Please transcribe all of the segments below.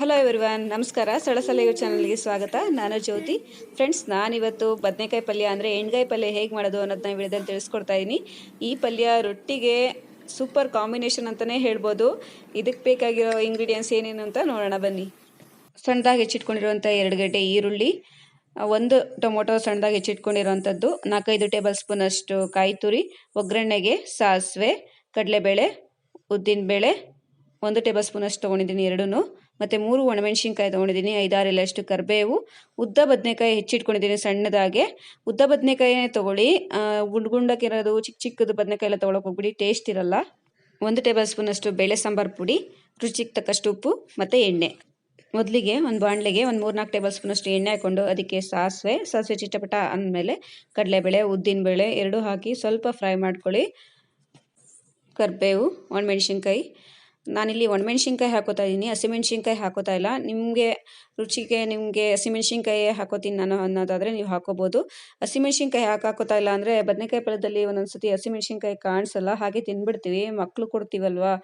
Hello everyone ನಮಸ್ಕಾರ. ಸಳಸಲೆಯು ಚಾನಲ್ಗೆ ಸ್ವಾಗತ. ನಾನು ಜ್ಯೋತಿ. ಫ್ರೆಂಡ್ಸ್ ನಾನಿವತ್ತು ಬದನೆಕಾಯಿ ಪಲ್ಯ ಅಂದರೆ ಎಣ್ಗಾಯಿ ಪಲ್ಯ ಹೇಗೆ ಮಾಡೋದು ಅನ್ನೋದನ್ನ ವಿಡಿಯೋದಲ್ಲಿ ತಿಳಿಸ್ಕೊಡ್ತಾ ಇದ್ದೀನಿ ಈ ಪಲ್ಯ ರೊಟ್ಟಿಗೆ ಸೂಪರ್ ಕಾಂಬಿನೇಷನ್ ಅಂತಲೇ ಹೇಳ್ಬೋದು. ಇದಕ್ಕೆ ಬೇಕಾಗಿರೋ ಇಂಗ್ರೀಡಿಯೆಂಟ್ಸ್ ಏನೇನು ಅಂತ ನೋಡೋಣ, ಬನ್ನಿ. ಸಣ್ಣದಾಗಿ ಹೆಚ್ಚಿಟ್ಕೊಂಡಿರುವಂಥ ಎರಡು ಗಡ್ಡೆ ಈರುಳ್ಳಿ, ಒಂದು ಟೊಮೊಟೊ ಸಣ್ಣದಾಗಿ ಹೆಚ್ಚಿಟ್ಕೊಂಡಿರುವಂಥದ್ದು, ನಾಲ್ಕೈದು ಟೇಬಲ್ ಸ್ಪೂನ್ ಅಷ್ಟು ಕಾಯಿ ತುರಿ, ಒಗ್ಗರಣೆಗೆ ಸಾಸಿವೆ, ಕಡಲೆಬೇಳೆ, ಉದ್ದಿನಬೇಳೆ, ಒಂದು ಟೇಬಲ್ ಸ್ಪೂನ್ ಅಷ್ಟು ತೊಗೊಂಡಿದ್ದೀನಿ ಎರಡೂ ಮತ್ತು ಮೂರು ಒಣಮೆಣಸಿನ್ಕಾಯಿ ತೊಗೊಂಡಿದ್ದೀನಿ ಐದಾರು ಎಲೆಯಷ್ಟು ಕರಿಬೇವು, ಉದ್ದ ಬದನೆಕಾಯಿ ಹೆಚ್ಚಿಟ್ಕೊಂಡಿದ್ದೀನಿ ಸಣ್ಣದಾಗೆ. ಉದ್ದ ಬದನೆಕಾಯಿನೇ ತೊಗೊಳ್ಳಿ. ಗುಂಡಕ್ಕಿರೋದು ಚಿಕ್ಕ ಚಿಕ್ಕದು ಬದನೆಕಾಯಿ ಎಲ್ಲ ತೊಗೊಳಕ್ಕೆ ಹೋಗ್ಬಿಡಿ ಟೇಸ್ಟ್ ಇರಲ್ಲ. ಒಂದು ಟೇಬಲ್ ಸ್ಪೂನ್ ಅಷ್ಟು ಬೇಳೆ ಸಾಂಬಾರು ಪುಡಿ, ರುಚಿಗೆ ತಕ್ಕಷ್ಟು ಉಪ್ಪು ಮತ್ತು ಎಣ್ಣೆ. ಮೊದಲಿಗೆ ಒಂದು ಬಾಣಲೆಗೆ ಒಂದು ಮೂರ್ನಾಲ್ಕು ಟೇಬಲ್ ಸ್ಪೂನಷ್ಟು ಎಣ್ಣೆ ಹಾಕ್ಕೊಂಡು ಅದಕ್ಕೆ ಸಾಸಿವೆ ಸಾಸಿವೆ ಚಿಟಪಟ ಅಂದಮೇಲೆ ಕಡಲೆಬೇಳೆ ಉದ್ದಿನಬೇಳೆ ಎರಡೂ ಹಾಕಿ ಸ್ವಲ್ಪ ಫ್ರೈ ಮಾಡ್ಕೊಳ್ಳಿ. ಕರಿಬೇವು, ಒಣಮೆಣ್ಸಿನ್ಕಾಯಿ. ನಾನಿಲ್ಲಿ ಒಣಮೆಣ್ಸಿನ್ಕಾಯಿ ಹಾಕೋತಾ ಇದ್ದೀನಿ. ಹಸಿಮೆಣ್ಸಿನ್ಕಾಯಿ ಹಾಕೋತಾ ಇಲ್ಲ. ನಿಮಗೆ ರುಚಿಗೆ, ನಿಮಗೆ ಹಸಿಮೆಣ್ಸಿನ್ಕಾಯಿ ಹಾಕೋತೀನಿ ನಾನು ಅನ್ನೋದಾದರೆ ನೀವು ಹಾಕೋಬೋದು. ಹಸಿಮೆಣ್ಸಿನ್ಕಾಯಿ ಹಾಕಿ ಹಾಕೋತಾ ಇಲ್ಲ ಅಂದರೆ, ಬದನೆಕಾಯಿ ಪಳದಲ್ಲಿ ಒಂದೊಂದು ಸತಿ ಹಸಿಮೆಣ್ಸಿನ್ಕಾಯಿ ಕಾಣಿಸಲ್ಲ, ಹಾಗೆ ತಿಂದ್ಬಿಡ್ತೀವಿ ಮಕ್ಕಳು ಕೊಡ್ತೀವಲ್ವಾ?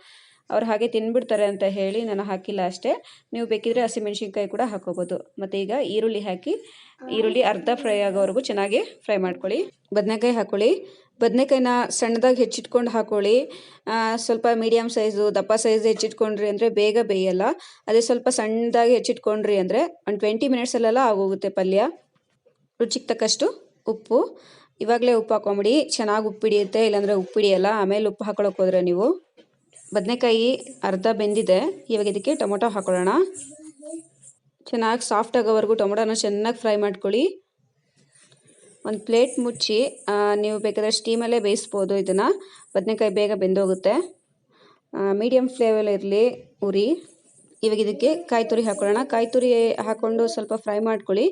ಅವ್ರು ಹಾಗೆ ತಿನ್ಬಿಡ್ತಾರೆ ಅಂತ ಹೇಳಿ ನಾನು ಹಾಕಿಲ್ಲ ಅಷ್ಟೇ. ನೀವು ಬೇಕಿದ್ರೆ ಹಸಿಮೆಣಸಿನ್ಕಾಯಿ ಕೂಡ ಹಾಕೋಬೋದು. ಮತ್ತು ಈಗ ಈರುಳ್ಳಿ ಹಾಕಿ, ಈರುಳ್ಳಿ ಅರ್ಧ ಫ್ರೈ ಆಗೋವರೆಗೂ ಚೆನ್ನಾಗಿ ಫ್ರೈ ಮಾಡ್ಕೊಳ್ಳಿ. ಬದನೆಕಾಯಿ ಹಾಕೊಳ್ಳಿ. ಬದನೆಕಾಯಿನ ಸಣ್ಣದಾಗಿ ಹೆಚ್ಚಿಟ್ಕೊಂಡು ಹಾಕೊಳ್ಳಿ. ಸ್ವಲ್ಪ ಮೀಡಿಯಮ್ ಸೈಜು ದಪ್ಪ ಸೈಜ್ ಹೆಚ್ಚಿಟ್ಕೊಂಡ್ರಿ ಅಂದರೆ ಬೇಗ ಬೇಯಲ್ಲ. ಅದೇ ಸ್ವಲ್ಪ ಸಣ್ಣದಾಗಿ ಹೆಚ್ಚಿಟ್ಕೊಂಡ್ರಿ ಅಂದರೆ ಒಂದು ಟ್ವೆಂಟಿ ಮಿನಿಟ್ಸಲ್ಲೆಲ್ಲ ಆಗೋಗುತ್ತೆ ಪಲ್ಯ. ರುಚಿಗೆ ತಕ್ಕಷ್ಟು ಉಪ್ಪು. ಇವಾಗಲೇ ಉಪ್ಪು ಹಾಕೊಂಬಿಡಿ ಚೆನ್ನಾಗಿ ಉಪ್ಪು ಹಿಡಿಯುತ್ತೆ, ಇಲ್ಲಾಂದರೆ ಉಪ್ಪು ಹಿಡಿಯಲ್ಲ. ಆಮೇಲೆ ಉಪ್ಪು ಹಾಕೊಳಕ್ಕೆ ಹೋದ್ರೆ ನೀವು. ಬದನೆಕಾಯಿ ಅರ್ಧ ಬೆಂದಿದೆ. ಇವಾಗ ಇದಕ್ಕೆ ಟೊಮೊಟೊ ಹಾಕೊಳ್ಳೋಣ. ಚೆನ್ನಾಗಿ ಸಾಫ್ಟ್ ಆಗೋವರೆಗೂ ಟೊಮೊಟೊನ ಚೆನ್ನಾಗಿ ಫ್ರೈ ಮಾಡ್ಕೊಳ್ಳಿ. ಒಂದು ಪ್ಲೇಟ್ ಮುಚ್ಚಿ ನೀವು ಬೇಕಾದರೆ ಸ್ಟೀಮಲ್ಲೇ ಬೇಯಿಸ್ಬೋದು ಇದನ್ನು. ಬದನೆಕಾಯಿ ಬೇಗ ಬೆಂದೋಗುತ್ತೆ. ಮೀಡಿಯಮ್ ಫ್ಲೇವಲ್ಲಿ ಇರಲಿ, ಉರಿ. ಇವಾಗ ಇದಕ್ಕೆ ಕಾಯಿ ತುರಿ ಹಾಕೊಳ್ಳೋಣ. ಕಾಯಿ ತುರಿ ಹಾಕ್ಕೊಂಡು ಸ್ವಲ್ಪ ಫ್ರೈ ಮಾಡ್ಕೊಳ್ಳಿ.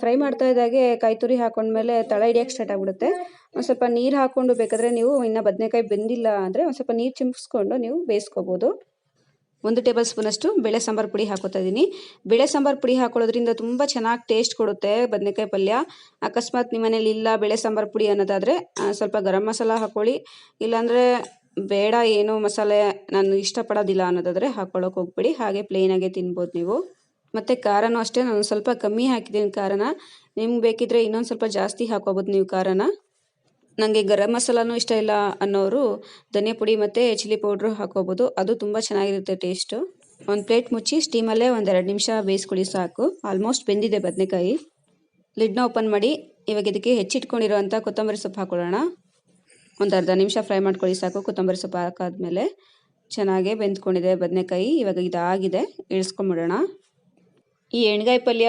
ಫ್ರೈ ಮಾಡ್ತಾ ಇದ್ದಾಗೆ ಕಾಯಿ ತುರಿ ಹಾಕೊಂಡ್ಮೇಲೆ ತಳ ಹಿಡಿಯೋಕೆ ಸ್ಟಾರ್ಟ್ ಆಗಿಬಿಡುತ್ತೆ. ಒಂದು ಸ್ವಲ್ಪ ನೀರು ಹಾಕ್ಕೊಂಡು ಬೇಕಾದರೆ ನೀವು ಇನ್ನು ಬದನೆಕಾಯಿ ಬೆಂದಿಲ್ಲ ಅಂದರೆ ಒಂದು ಸ್ವಲ್ಪ ನೀರು ಚಿಮ್ಸ್ಕೊಂಡು ನೀವು ಬೇಯಿಸ್ಕೋಬೋದು. ಒಂದು ಟೇಬಲ್ ಸ್ಪೂನಷ್ಟು ಬೇಳೆ ಸಾಂಬಾರು ಪುಡಿ ಹಾಕೋತಾ ಇದ್ದೀನಿ. ಬೇಳೆ ಸಾಂಬಾರು ಪುಡಿ ಹಾಕೊಳ್ಳೋದ್ರಿಂದ ತುಂಬ ಚೆನ್ನಾಗಿ ಟೇಸ್ಟ್ ಕೊಡುತ್ತೆ ಬದನೆಕಾಯಿ ಪಲ್ಯ. ಅಕಸ್ಮಾತ್ ನಿಮ್ಮ ಮನೇಲಿ ಇಲ್ಲ ಬೇಳೆ ಸಾಂಬಾರು ಪುಡಿ ಅನ್ನೋದಾದರೆ ಸ್ವಲ್ಪ ಗರಂ ಮಸಾಲ ಹಾಕ್ಕೊಳ್ಳಿ ಇಲ್ಲಾಂದರೆ ಬೇಡ, ಏನು ಮಸಾಲೆ ನಾನು ಇಷ್ಟಪಡೋದಿಲ್ಲ ಅನ್ನೋದಾದರೆ ಹಾಕ್ಕೊಳ್ಳೋಕೆ ಹೋಗ್ಬೇಡಿ. ಹಾಗೆ ಪ್ಲೇನಾಗೆ ತಿನ್ಬೋದು ನೀವು. ಮತ್ತು ಖಾರನೂ ಅಷ್ಟೇ, ನಾನು ಸ್ವಲ್ಪ ಕಮ್ಮಿ ಹಾಕಿದ್ದೀನಿ ಖಾರನ. ನಿಮ್ಗೆ ಬೇಕಿದ್ರೆ ಇನ್ನೊಂದು ಸ್ವಲ್ಪ ಜಾಸ್ತಿ ಹಾಕೋಬೋದು ನೀವು ಖಾರನ. ನನಗೆ ಗರಂ ಮಸಾಲನೂ ಇಷ್ಟ ಇಲ್ಲ ಅನ್ನೋರು ಧನಿಯಾ ಪುಡಿ ಮತ್ತು ಚಿಲ್ಲಿ ಪೌಡ್ರು ಹಾಕೋಬೋದು ಅದು ತುಂಬ ಚೆನ್ನಾಗಿರುತ್ತೆ ಟೇಸ್ಟು ಒಂದು ಪ್ಲೇಟ್ ಮುಚ್ಚಿ ಸ್ಟೀಮಲ್ಲೇ ಒಂದು ಎರಡು ನಿಮಿಷ ಬೇಯಿಸ್ಕೊಳ್ಳಿ ಸಾಕು. ಆಲ್ಮೋಸ್ಟ್ ಬೆಂದಿದೆ ಬದನೆಕಾಯಿ. ಲಿಡ್ನ ಓಪನ್ ಮಾಡಿ, ಇವಾಗ ಇದಕ್ಕೆ ಹೆಚ್ಚಿಟ್ಕೊಂಡಿರೋವಂಥ ಕೊತ್ತಂಬರಿ ಸೊಪ್ಪು ಹಾಕೊಳ್ಳೋಣ. ಒಂದು ಅರ್ಧ ನಿಮಿಷ ಫ್ರೈ ಮಾಡ್ಕೊಳ್ಳಿ ಸಾಕು. ಕೊತ್ತಂಬರಿ ಸೊಪ್ಪು ಹಾಕಾದ್ಮೇಲೆ ಚೆನ್ನಾಗೆ ಬೆಂದ್ಕೊಂಡಿದೆ ಬದನೆಕಾಯಿ. ಇವಾಗ ಇದಾಗಿದೆ. ಇಳಿಸ್ಕೊಂಬಿಡೋಣ. ಈ ಎಣ್ಗಾಯಿ ಪಲ್ಯ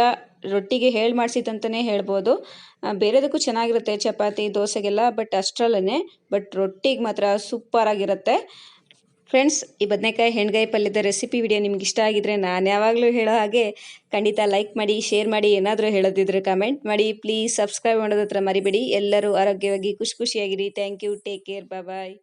ರೊಟ್ಟಿಗೆ ಹೇಳಿ ಮಾಡಿಸಿದಂತಲೇ ಹೇಳ್ಬೋದು. ಬೇರೆದಕ್ಕೂ ಚೆನ್ನಾಗಿರುತ್ತೆ. ಚಪಾತಿ, ದೋಸೆಗೆಲ್ಲ, ಬಟ್ ಅಷ್ಟರಲ್ಲೇ ಬಟ್ ರೊಟ್ಟಿಗೆ ಮಾತ್ರ ಸೂಪರ್ ಆಗಿರುತ್ತೆ ಫ್ರೆಂಡ್ಸ್ ಈ ಬದನೆಕಾಯಿ ಹೆಣ್ಗಾಯಿ ಪಲ್ಯದ ರೆಸಿಪಿ ವಿಡಿಯೋ ನಿಮ್ಗೆ ಇಷ್ಟ ಆಗಿದ್ರೆ ನಾನು ಯಾವಾಗಲೂ ಹೇಳೋ ಹಾಗೆ ಖಂಡಿತ ಲೈಕ್ ಮಾಡಿ ಶೇರ್ ಮಾಡಿ, ಏನಾದರೂ ಹೇಳೋದಿದ್ರೆ ಕಮೆಂಟ್ ಮಾಡಿ. ಪ್ಲೀಸ್ ಸಬ್ಸ್ಕ್ರೈಬ್ ಮಾಡೋದ್ರ ಮರಿಬೇಡಿ. ಎಲ್ಲರೂ ಆರೋಗ್ಯವಾಗಿ, ಖುಷಿ ಖುಷಿಯಾಗಿರಿ. Thank you take care bye